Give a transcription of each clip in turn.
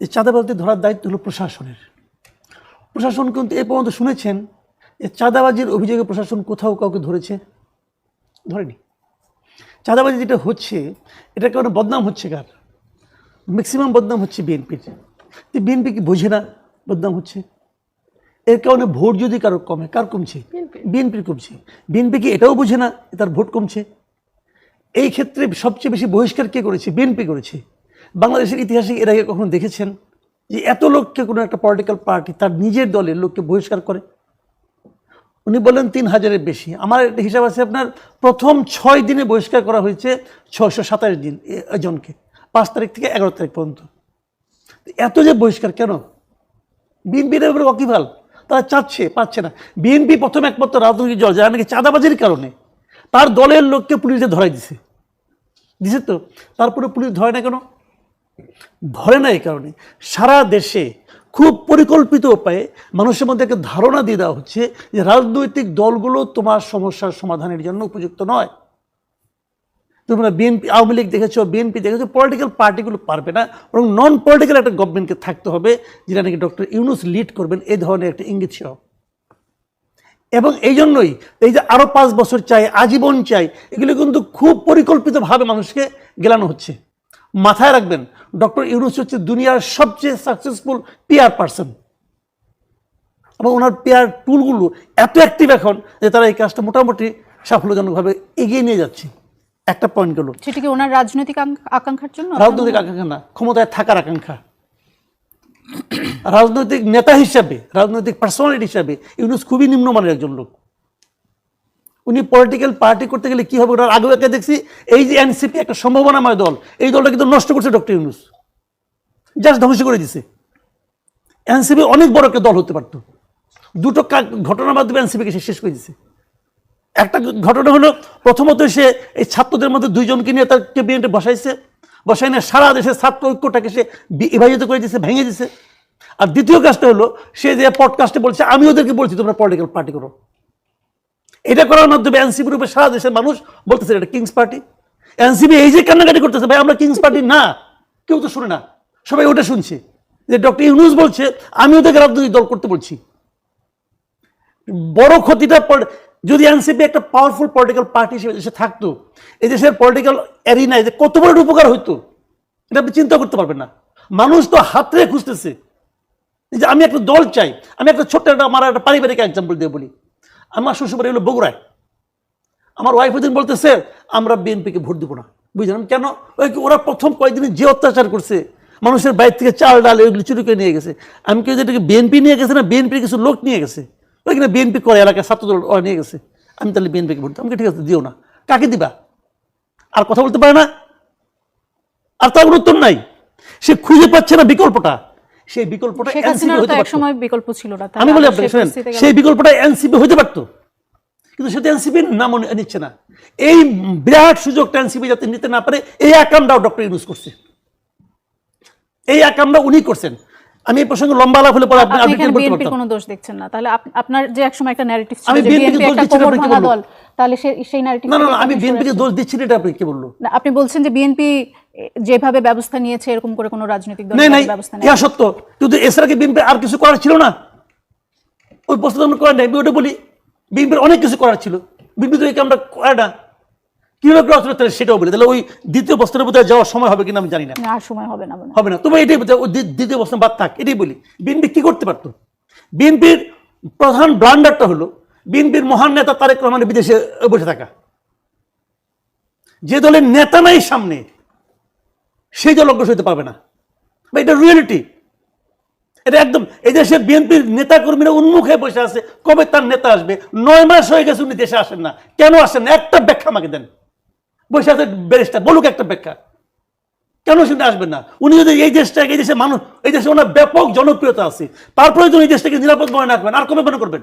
যে চাঁদাবাজি ধরার দায়িত্ব হলো প্রশাসনের। প্রশাসন কিন্তু এ পর্যন্ত শুনেছেন যে চাঁদাবাজির অভিযোগে প্রশাসন কোথাও কাউকে ধরেছে ধরেনি। চাঁদাবাজি যেটা হচ্ছে এটার কারণে বদনাম হচ্ছে কার? ম্যাক্সিমাম বদনাম হচ্ছে বিএনপির। বিএনপি কি বোঝে না বদনাম হচ্ছে? এর কারণে ভোট যদি কারও কমে কার কমছে? বিএনপির কমছে। বিএনপি কি এটাও বোঝে না তার ভোট কমছে? এই ক্ষেত্রে সবচেয়ে বেশি বহিষ্কার কে করেছে? বিএনপি করেছে। বাংলাদেশের ইতিহাসে এর আগে কখনো দেখেছেন যে এত লোককে কোনো একটা পলিটিক্যাল পার্টি তার নিজের দলের লোককে বহিষ্কার করে? উনি বললেন তিন হাজারের বেশি। আমার একটা হিসাব আছে, আপনার প্রথম ছয় দিনে বহিষ্কার করা হয়েছে ছয়শো সাতাশ দিন এ- জনকে পাঁচ তারিখ থেকে এগারো তারিখ পর্যন্ত। এত যে বহিষ্কার কেন? বিএনপির এবার অকিভাল, তারা চাচ্ছে, পাচ্ছে না। বিএনপি প্রথম একমাত্র রাজনৈতিক দল, যারা নাকি চাঁদাবাজির কারণে তার দলের লোককে পুলিশে ধরাই দিছে। দিছে তো? তারপরে পুলিশ ধরে না কেন? ধরে না এই কারণে। সারা দেশে খুব পরিকল্পিত উপায়ে মানুষের মধ্যে একটা ধারণা দিয়ে দেওয়া হচ্ছে যে রাজনৈতিক দলগুলো তোমার সমস্যার সমাধানের জন্য উপযুক্ত নয়। তোমরা বিএনপি, আওয়ামী লীগ দেখেছ, বিএনপি দেখেছ পলিটিক্যাল পার্টিগুলো পারবে না এবং নন পলিটিক্যাল একটা গভর্নমেন্টকে থাকতে হবে, যেটা নাকি ডক্টর ইউনুস লিড করবেন এই ধরনের একটা ইঙ্গিত সহ। এবং এই জন্যই এই যে আরও পাঁচ বছর চাই, আজীবন চাই, এগুলো কিন্তু খুব পরিকল্পিতভাবে মানুষকে গেলানো হচ্ছে। মাথায় রাখবেন ডক্টর ইউনুস হচ্ছে দুনিয়ার সবচেয়ে সাকসেসফুল পিআর পার্সন এবং ওনার পেয়ার টুলগুলো এত অ্যাক্টিভ এখন যে তারা এই কাজটা মোটামুটি সাফল্যজনকভাবে এগিয়ে নিয়ে যাচ্ছে। একটা পয়েন্ট গেল। সেটা কি ওনার রাজনৈতিক আকাঙ্ক্ষার জন্য? রাজনৈতিক আকাঙ্ক্ষা না ক্ষমতায় থাকার আকাঙ্ক্ষা। রাজনৈতিক নেতা হিসাবে রাজনৈতিক পার্সোনালিটি হিসাবে ইউনুস খুবই নিম্নমানের একজন লোক। উনি পলিটিক্যাল পার্টি করতে গেলে কি হবে? ওনার আগেও দেখছি। এই যে এনসিপি একটা সম্ভাবনাময় দল, এই দলটা কিন্তু নষ্ট করছে ডক্টর ইউনুস। জাস্ট ধ্বংস করে দিছে। এনসিপি অনেক বড় একটা দল হতে পারতো। দুটো ঘটনার মাধ্যমে এনসিপিকে সে শেষ করে দিছে। একটা ঘটনা হলো, প্রথমত সে এই ছাত্রদের মধ্যে দুইজনকে নিয়ে তার ক্যাবিনেটে বসাইছে। বসাই নিয়ে সারা দেশের ছাত্র ঐক্যটাকে সে বিভাজিত করে দিছে, ভেঙে দিছে। আর দ্বিতীয় কাজটা হলো, সে যে পডকাস্টে বলছে, আমি ওদেরকে বলছি, তোমরা পলিটিক্যাল পার্টি করো। এটা করার মাধ্যমে এনসিপির উপরে সারা দেশের মানুষ বলতেছে এটা কিংস পার্টি। এনসিপি এই যে কান্নাকাটি করতেছে, ভাই, আমরা কিংস পার্টি না। কেউ তো শুনে না। সবাই ওটা শুনছে। যে ডক্টর ইউনুস বলছে আমি ওদেরকে রাজনৈতিক দল করতে বলছি। বড় ক্ষতিটা যদি এনসিপি একটা পাওয়ারফুল পলিটিক্যাল পার্টি হিসেবে দেশে থাকতো এই দেশের পলিটিক্যাল অ্যারিনায় যে কত বড় উপকার হইতো, এটা আপনি চিন্তা করতে পারবেন না। মানুষ তো হাতরে খুঁজতেছে যে আমি একটা দল চাই, আমি একটা ছোট্ট একটা আমার একটা পারিবারিক এক্সাম্পল দিয়ে বলি। আমার শ্বশুরবাড়ি হলো বগুড়ায়। আমার ওয়াইফ ওদিন বলতেছে, আমরা বিএনপিকে ভোট দিব না। বুঝলাম, কেন? ওই ওরা প্রথম কয়েকদিনে যে অত্যাচার করছে, মানুষের বাইরে থেকে চাল, ডাল এগুলো চুরি করে নিয়ে গেছে। আমি কেউ যেটাকে বিএনপি নিয়ে গেছে না বিএনপির কিছু লোক নিয়ে গেছে? ওইখানে বিএনপি করে এলাকায় ছাত্রদল ওরা নিয়ে গেছে? আমি তাহলে বিএনপিকে ভোট। আমাকে ঠিক আছে, দিও না। কাকে দিবা? আর কথা বলতে পারে না? আর তার উত্তর নাই। সে খুঁজে পাচ্ছে না বিকল্পটা। সেই বিকল্পটা এনসিপি হতে এক সময় বিকল্প ছিল না আমি বলি আপনাকে সেই শোনেন বিকল্পটা এনসিপি হতে পারত। কিন্তু সেটা এনসিপির নাম নিচ্ছে না। এই বিরাট সুযোগটা এনসিপি যাতে নিতে না পারে এই আকামটাও ডক্টর ইউজ করছে। এই আকামটা উনি করছেন। আমি এই প্রসঙ্গে লম্বা আলাপ হলে পরে আপনি আপনি কোনো দোষ দেখছেন না। তাহলে আপনার যে একসময় একটা ন্যারেটিভ ছিল আমি কে বিএনপি দোষ একটা দিচ্ছি না, কি বলল? তাহলে সেই ন্যারেটিভ না না না আমি বিএনপিকে দোষ দিচ্ছি না এটা আপনি কি বলল আপনি বলছেন যে বিএনপি যেভাবে ব্যবস্থা নিয়েছে এরকম করে কোনো রাজনৈতিক দল ব্যবস্থা নেই ইহা সত্য। কিন্তু এছাড়া কি বিএনপি আর কিছু করার ছিল না? ওই আমরা করার নাই আমি ওটা বলি বিএনপির অনেক কিছু করার ছিল। বিএনপি তো এই কামটা করে না। কীভাবে করা ছিল তাহলে সেটাও বলি। তাহলে ওই দ্বিতীয় বস্ত্রের বোধহয় যাওয়ার সময় হবে কিনা আমি জানি না। আর সময় হবে না হবে না। তবে এটাই দ্বিতীয় বস্ত্র বাদ থাক এটাই বলি। বিএনপি কি করতে পারতো? বিএনপির প্রধান ব্লান্ডারটা হলো বিএনপির মহান নেতা তারেক রহমানের বিদেশে বসে থাকা। যে দলের নেতা নাই সামনে সেই দল অগ্রসর হতে পারবে না। বা এটা রিয়েলিটি এটা একদম এই দেশের বিএনপির নেতা কর্মীরা উন্মুখ হয়ে বসে আছে কবে তার নেতা আসবে? নয় মাস হয়ে গেছে উনি দেশে আসেন না। কেন আসেন না? একটা ব্যাখ্যা আমাকে দেন। বসে আছে ব্যারিস্টার, বলুক একটা ব্যাখ্যা। কেন সেটা আসবেন না? উনি যদি এই দেশটাকে, এই দেশের মানুষ, এই দেশে ওনার ব্যাপক জনপ্রিয়তা আছে। তারপরে যদি এই দেশটাকে নিরাপদ মনে রাখবেন আর কবে মনে করবেন?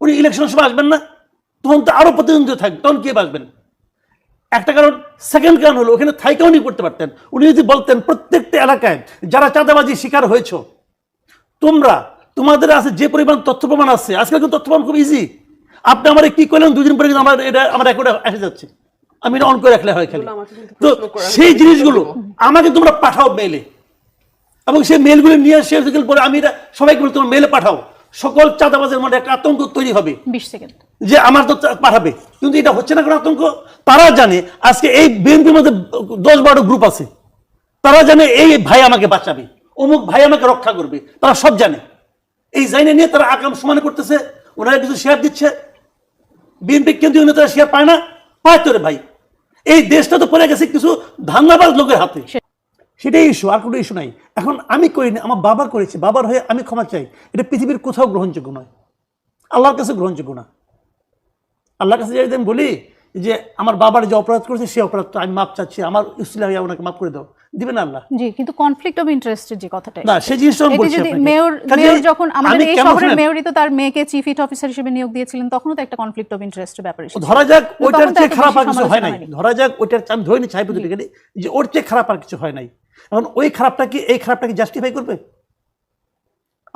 উনি ইলেকশনের সময় আসবেন না? তখন তো আরও প্রতিদ্বন্দ্বী থাকবে তখন কে আসবেন একটা কারণ সেকেন্ড কারণ হলো, ওখানে থাইকা উনি করতে পারতেন। উনি যদি বলতেন, প্রত্যেকটা এলাকায় যারা চাঁদাবাজি শিকার হয়েছ, তোমরা, তোমাদের আছে যে পরিমাণ তথ্য প্রমাণ আছে, আজকাল কিন্তু তথ্য প্রমাণ খুব ইজি আপনি আমার কি করলেন দুদিন পরে কিন্তু আমার এটা, আমার রেকর্ডে এসে যাচ্ছে। আমি এটা অন করে রাখলে হয় খালি তো সেই জিনিসগুলো আমাকে তোমরা পাঠাও মেলে এবং সেই মেলগুলো নিয়ে সাইকেল পরে আমি এটা সবাইকে বলি তোমার মেলে পাঠাও। সকল চাঁদাবাজের মধ্যে একটা আতঙ্ক তৈরি হবে। বিশ সেকেন্ড। যে আমার তো পাঠাবে। কিন্তু এটা হচ্ছে না কোনো আতঙ্ক। তারা জানে আজকে এই বিএনপির মধ্যে দশ বারো গ্রুপ আছে। তারা জানে এই ভাই আমাকে বাঁচাবে। অমুক ভাই আমাকে রক্ষা করবে। তারা সব জানে। এই জাইনে নিয়ে তারা আকাম সমান করতেছে। ওনারা কিছু শেয়ার দিচ্ছে। বিএনপি কেন্দ্রীয় নেতারা শেয়ার পায় না। পায় তো রে ভাই। এই দেশটা তো পড়ে গেছে কিছু ধান্দাবাজ লোকের হাতে। সেটাই ইস্যু আর কোনো ইস্যু নাই। এখন আমি করিনি আমার বাবা করেছে বাবার হয়ে আমি ক্ষমা চাই। এটা পৃথিবীর কোথাও গ্রহণযোগ্য নয়। আল্লাহর কাছে গ্রহণযোগ্য না। আল্লাহর কাছে যদি আমি বলি যে আমার বাবার যে অপরাধ করেছে সেই অপরাধটা আমি মাপ চাচ্ছি। আমার ইসলাম ওনাকে মাফ করে দাও। দিবে না আল্লাহ? জি কিন্তু কনফ্লিক্ট অফ ইন্টারেস্টের যে কথাটা না সেই জিনিসটা আমি বলছি যদি মেয়র মেয়র যখন আমাদের এই শহরের মেয়রই তো তার মেয়েকে চিফ ইট অফিসার হিসেবে নিয়োগ দিয়েছিলেন তখনও তো একটা কনফ্লিক্ট অফ ইন্টারেস্টের ব্যাপার এসেছিল। ধরা যাক ওইটার চেয়ে খারাপ আর কিছু হয় নাই। ধরা যাক ওইটার আমি ধরে নিচ্ছি হাইপোথেটিক্যালি যে ওর চেয়ে খারাপ আর কিছু হয় নাই। এখন ওই খারাপটা কি এই খারাপটাকে জাস্টিফাই করবে?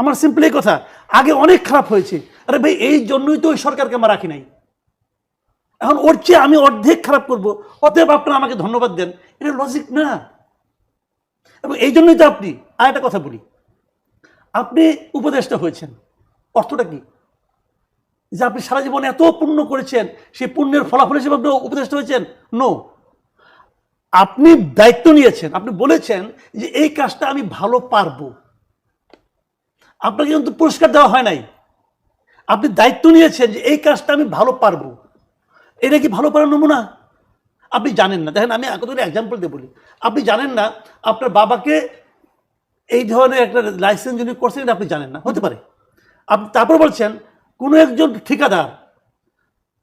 আমার সিম্পল এই কথা। আগে অনেক খারাপ হয়েছে। আরে ভাই এই জন্যই তো ওই সরকারকে আমরা রাখি নাই। এখন ওর চেয়ে আমি অর্ধেক খারাপ করব। অতএব আপনারা আমাকে ধন্যবাদ দেন। এটা লজিক না। এবং এই জন্যই তো আপনি, আর একটা কথা বলি। আপনি উপদেষ্টা হয়েছেন। অর্থটা কি? যে আপনি সারা জীবন এত পুণ্য করেছেন, সেই পুণ্যের ফলাফল হিসেবে আপনি উপদেষ্টা হয়েছেন? নো আপনি দায়িত্ব নিয়েছেন, আপনি বলেছেন যে এই কাজটা আমি ভালো পারব। আপনাকে কিন্তু পুরস্কার দেওয়া হয় নাই। আপনি দায়িত্ব নিয়েছেন যে এই কাজটা আমি ভালো পারব। এটা কি ভালো পারার নমুনা? আপনি জানেন না। দেখেন আমি কতগুলো এক্সাম্পল দিয়ে বলি। আপনি জানেন না আপনার বাবাকে এই ধরনের একটা লাইসেন্স যদি করছেন এটা আপনি জানেন না। হতে পারে। আপনি তারপর বলছেন কোনো একজন ঠিকাদার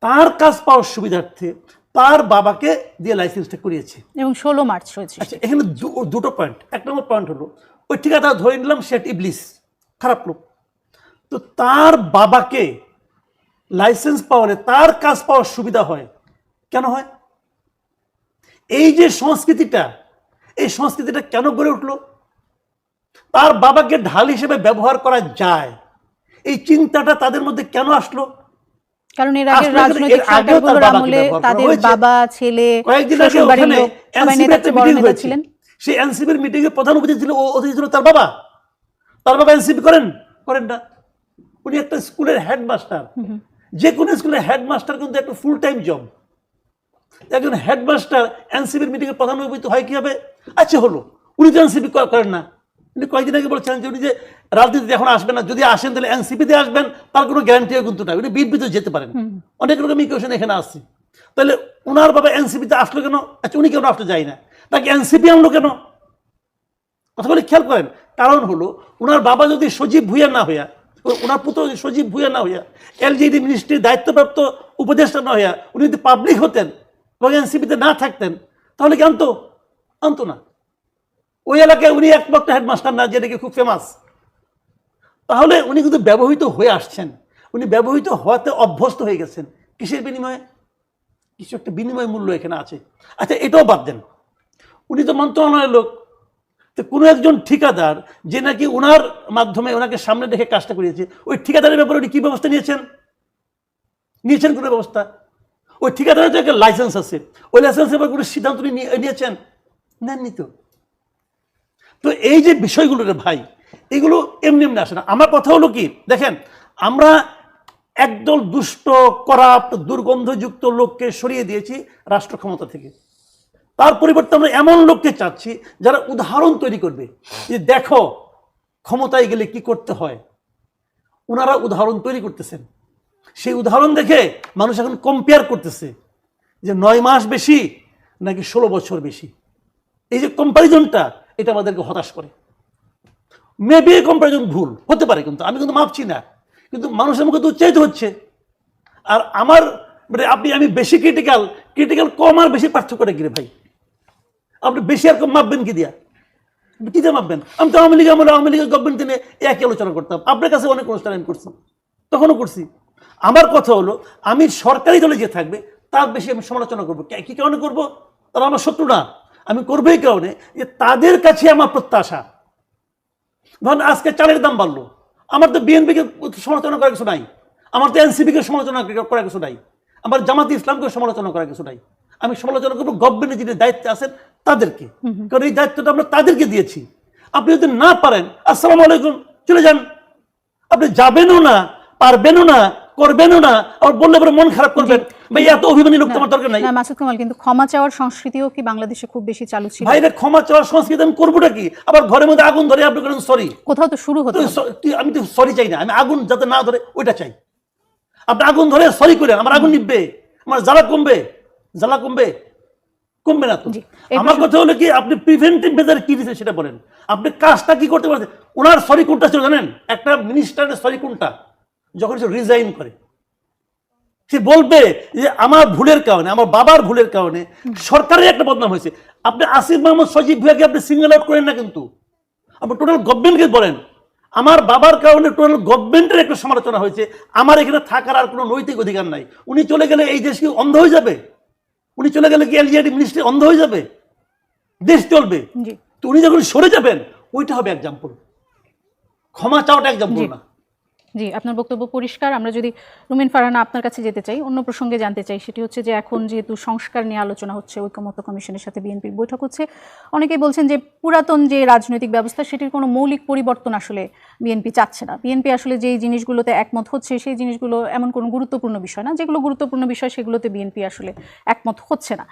তার কাজ পাওয়ার সুবিধার্থে তার বাবাকে দিয়ে লাইসেন্সটা করিয়েছে। এবং ষোলো মার্চ হয়েছে আচ্ছা এখানে দুটো পয়েন্ট এক নম্বর পয়েন্ট হলো ওই ঠিকাদার ধরে নিলাম সেট ইবলিস খারাপ লোক। তো তার বাবাকে লাইসেন্স পাওয়ালে তার কাজ পাওয়ার সুবিধা হয়। কেন হয়? এই যে সংস্কৃতিটা এই সংস্কৃতিটা কেন গড়ে উঠল? তার বাবাকে ঢাল হিসেবে ব্যবহার করা যায়। এই চিন্তাটা তাদের মধ্যে কেন আসলো? কারণ এর আগে রাজনৈতিক সরকারগুলোর আমলে তাদের বাবা ছেলে কয়েকদিন আগে ওখানে মিটিং সেই এনসিপির মিটিং প্রধান অতিথি ছিল ও অতিথি ছিল তার বাবা। তার বাবা এনসিপি করেন? করেন না। উনি একটা স্কুলের হেডমাস্টার যে কোনো স্কুলের হেডমাস্টার কিন্তু একটা ফুল টাইম জব একজন হেডমাস্টার এনসিপির মিটিং এর প্রধান অতিথি হয় কি হবে আচ্ছা হলো। উনি তো এনসিপি করেন না। উনি কয়েকদিন আগে বলছেন যে উনি যে রাজনীতিতে এখন আসবেন না যদি আসেন তাহলে এনসিপিতে আসবেন তার কোনো গ্যারান্টিও কিন্তু নাই। উনি বিএনপিতে যেতে পারেন। অনেক রকম ইকুয়েশন এখানে আসছে। তাহলে ওনার বাবা এনসিপিতে আসলো কেন? আচ্ছা উনি কেন আসতে যায় না? তাকে এনসিপি আনলো কেন? কথা বলে খেয়াল করেন। কারণ হলো ওনার বাবা যদি সজীব ভুইয়া না হইয়া ওনার পুত্র সজীব ভুইয়া না হইয়া, এলজিডি মিনিস্ট্রির দায়িত্বপ্রাপ্ত উপদেষ্টা না হইয়া, উনি যদি পাবলিক হতেন এবং এনসিপিতে না থাকতেন, তাহলে কি আনতো? আনতো না। ওই এলাকায় উনি একমাত্র হেডমাস্টার না যেটা কি খুব ফেমাস তাহলে উনি কিন্তু ব্যবহৃত হয়ে আসছেন। উনি ব্যবহৃত হওয়াতে অভ্যস্ত হয়ে গেছেন। কিসের বিনিময়ে? কিছু একটা বিনিময় মূল্য এখানে আছে। আচ্ছা এটাও বাদ দেন। উনি তো মন্ত্রণালয়ের লোক। তো কোনো একজন ঠিকাদার যে নাকি ওনার মাধ্যমে ওনাকে সামনে রেখে কাজটা করিয়েছে, ওই ঠিকাদারের ব্যাপারে উনি কী ব্যবস্থা নিয়েছেন? নিয়েছেন কোনো ব্যবস্থা? ওই ঠিকাদারের তো একটা লাইসেন্স আছে, ওই লাইসেন্সের ব্যাপারে কোনো সিদ্ধান্ত নিয়েছেন? নেননি তো। তো এই যে বিষয়গুলো রে ভাই, এগুলো এমনি এমনি আসে না। আমার কথা হলো কি, দেখেন, আমরা একদল দুষ্ট, করাপ্ট, দুর্গন্ধযুক্ত লোককে সরিয়ে দিয়েছি রাষ্ট্র ক্ষমতা থেকে। তার পরিবর্তে আমরা এমন লোককে চাচ্ছি যারা উদাহরণ তৈরি করবে যে দেখো, ক্ষমতায় গেলে কি করতে হয়? ওনারা উদাহরণ তৈরি করতেছেন। সেই উদাহরণ দেখে মানুষ এখন কম্পেয়ার করতেছে যে নয় মাস বেশি নাকি ষোলো বছর বেশি। এই যে কম্পারিজনটা এটা আমাদেরকে হতাশ করে। মেবি এই কম্পারিজন ভুল, হতে পারে কিন্তু, আমি কিন্তু মাপছি না। কিন্তু মানুষের মুখে তো উচ্চারিত হচ্ছে। আর আমার মানে আপনি, আমি বেশি ক্রিটিক্যাল ক্রিটিক্যাল কম আর বেশি পার্থক্যটা গিরে ভাই? আপনি বেশি আর মাপবেন কি দিয়া? আপনি কি দিয়ে মাপবেন? আমি তো আওয়ামী লীগ আমলে আওয়ামী লীগের গভর্নমেন্ট নিয়ে একই আলোচনা করতাম। আপনার কাছে অনেক অনুষ্ঠান আমি করছি তখনও করছি। আমার কথা হলো, আমি সরকারি দলে যে থাকবে, তার বেশি আমি সমালোচনা করব। কি কারণে করব? তারা আমার শত্রু না। আমি করব এই কারণে যে তাদের কাছে আমার প্রত্যাশা। ধরেন আজকে চালের দাম বাড়লো। আমার তো বিএনপিকে সমালোচনা করার কিছু নাই। আমার তো এনসিপিকে সমালোচনা করার কিছু নাই। আমার জামাত ইসলামকে সমালোচনা করার কিছু নাই। আমি সমালোচনা করব। গভর্নমেন্টের যিনি দায়িত্বে আছেন তাদেরকে। কারণ এই দায়িত্বটা আমরা তাদেরকে দিয়েছি। আপনি যদি না পারেন আসসালামু আলাইকুম চলে যান। আপনি যাবেনও না পারবেনও না করবেনও না আর বললে পরে মন খারাপ করবেন। ভাই এত অভিমানী লোক তোমার দরকার নাই। না মাসুদ কামাল কিন্তু ক্ষমা চাওয়ার সংস্কৃতিও কি বাংলাদেশে খুব বেশি চালু ছিল? ভাইরা ক্ষমা চাওয়ার সংস্কৃতি আমি করবোটা কি? আবার ঘরের মধ্যে আগুন ধরে আপনি করেন সরি কোথাও তো শুরু হতো আমি তো সরি চাই না। আমি আগুন যাতে না ধরে ওইটা চাই। আপনি আগুন ধরে সরি করে আমার আগুন নিববে আমার জ্বালা কমবে জ্বালা কমবে। কমবে না তো। আমার কথা হলো কি আপনি প্রিভেন্টিভ মেজার কি দিচ্ছেন সেটা বলেন। আপনি কাজটা কি করতে পারছেন? ওনার সরি কোনটা ছিল জানেন? একটা মিনিস্টারের সরি কোনটা? যখন সে রিজাইন করে। সে বলবে যে আমার ভুলের কারণে আমার বাবার ভুলের কারণে সরকারের একটা বদনাম হয়েছে। আপনি আসিফ মোহাম্মদ সজিব ভাইকে আপনি সিঙ্গেল আউট করেন না কিন্তু। আপনি টোটাল গভর্নমেন্টকে বলেন আমার বাবার কারণে টোটাল গভর্নমেন্টের একটা সমালোচনা হয়েছে। আমার এখানে থাকার আর কোনো নৈতিক অধিকার নাই। উনি চলে গেলে এই দেশ কি অন্ধ হয়ে যাবে? উনি চলে গেলে কি এলজিআইডি মিনিস্ট্রি অন্ধ হয়ে যাবে? দেশ চলবে? তো উনি যখন সরে যাবেন ওইটা হবে এক্সাম্পল ক্ষমা চাওয়াটা এক্সাম্পল। না। জি, আপনার বক্তব্য পরিষ্কার। আমরা যদি রুমিন ফারহানা আপনার কাছে যেতে চাই, অন্য প্রসঙ্গে জানতে চাই, সেটি হচ্ছে যে এখন যেহেতু সংস্কার নিয়ে আলোচনা হচ্ছে, ঐক্যমত্য কমিশনের সাথে বিএনপির বৈঠক হচ্ছে, অনেকেই বলছেন যে পুরাতন যে রাজনৈতিক ব্যবস্থা, সেটির কোনো মৌলিক পরিবর্তন আসলে বিএনপি চাচ্ছে না। বিএনপি আসলে যেই জিনিসগুলোতে একমত হচ্ছে, সেই জিনিসগুলো এমন কোনো গুরুত্বপূর্ণ বিষয় না। যেগুলো গুরুত্বপূর্ণ বিষয়, সেগুলোতে বিএনপি আসলে একমত হচ্ছে না।